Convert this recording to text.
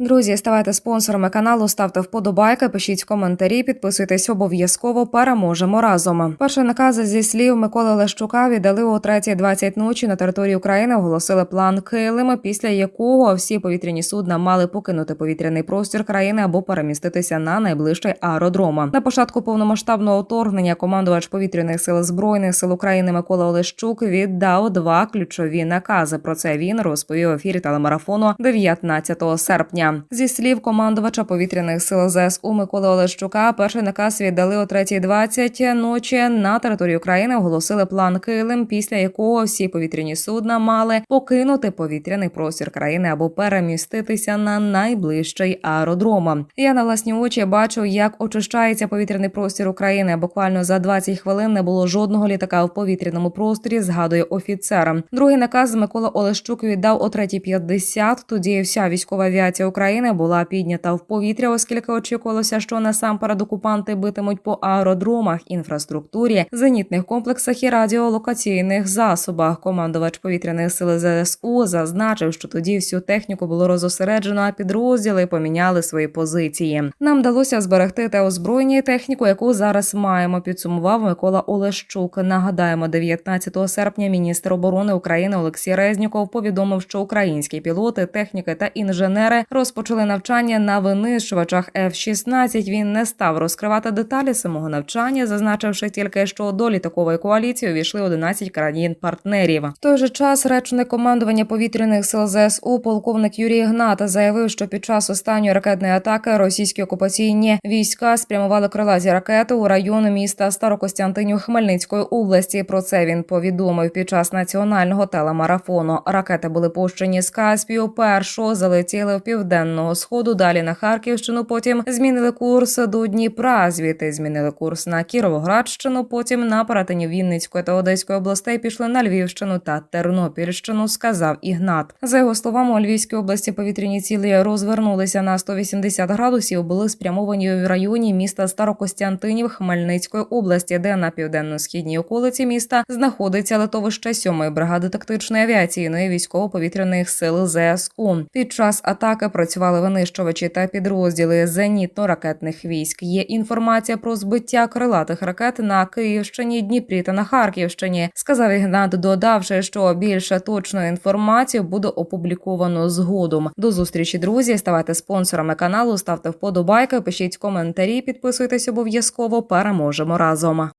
Друзі, ставайте спонсорами каналу, ставте вподобайки, пишіть коментарі, підписуйтесь обов'язково. Переможемо разом. Перший наказ зі слів Миколи Лещука віддали о 3.20 ночі на території України. Оголосили план Килим, після якого всі повітряні судна мали покинути повітряний простір країни або переміститися на найближчий аеродром. На початку повномасштабного вторгнення командувач повітряних сил збройних сил України Микола Олещук віддав два ключові накази. Про це він розповів в ефірі телемарафону 19 серпня. Зі слів командувача повітряних сил ЗСУ Миколи Олещука, перший наказ віддали о 3.20 ночі на території України. Оголосили план Килим, після якого всі повітряні судна мали покинути повітряний простір країни або переміститися на найближчий аеродром. Я на власні очі бачу, як очищається повітряний простір України. Буквально за 20 хвилин не було жодного літака в повітряному просторі. Згадує офіцер. Другий наказ Микола Олещук віддав о 3.50. Тоді вся військова авіація України була піднята в повітря, оскільки очікувалося, що насамперед окупанти битимуть по аеродромах, інфраструктурі, зенітних комплексах і радіолокаційних засобах. Командувач повітряних сил ЗСУ зазначив, що тоді всю техніку було розосереджено, а підрозділи поміняли свої позиції. Нам вдалося зберегти те озброєння і техніку, яку зараз маємо. Підсумував Микола Олещук. Нагадаємо, 19 серпня міністр оборони України Олексій Резніков повідомив, що українські пілоти, техніки та інженери розпочали навчання на винищувачах F-16. Він не став розкривати деталі самого навчання, зазначивши тільки, що до літакової коаліції увійшли 11 країн-партнерів. В той же час речник командування повітряних сил ЗСУ полковник Юрій Гната заявив, що під час останньої ракетної атаки російські окупаційні війська спрямували крилаті ракети у район міста Старокостянтинів Хмельницької області. Про це він повідомив під час національного телемарафону. Ракети були пущені з Каспію. Першу залетіли в південного сходу. Далі на Харківщину. Потім змінили курс до Дніпра. Звідти змінили курс на Кіровоградщину. Потім на перетині Вінницької та Одеської областей пішли на Львівщину та Тернопільщину. Сказав Ігнат. За його словами, у Львівській області повітряні цілі розвернулися на 180 градусів. Були спрямовані в районі міста Старокостянтинів Хмельницької області, де на південно-східній околиці міста знаходиться литовище 7-ї бригади тактичної авіаційної військово-повітряних сил ЗСУ. Під час атаки працювали винищувачі та підрозділи зенітно-ракетних військ. Є інформація про збиття крилатих ракет на Київщині, Дніпрі та на Харківщині. Сказав Ігнат, додавши, що більше точної інформації буде опубліковано згодом. До зустрічі, друзі. Ставайте спонсорами каналу, ставте вподобайки, пишіть коментарі, підписуйтесь обов'язково. Переможемо разом.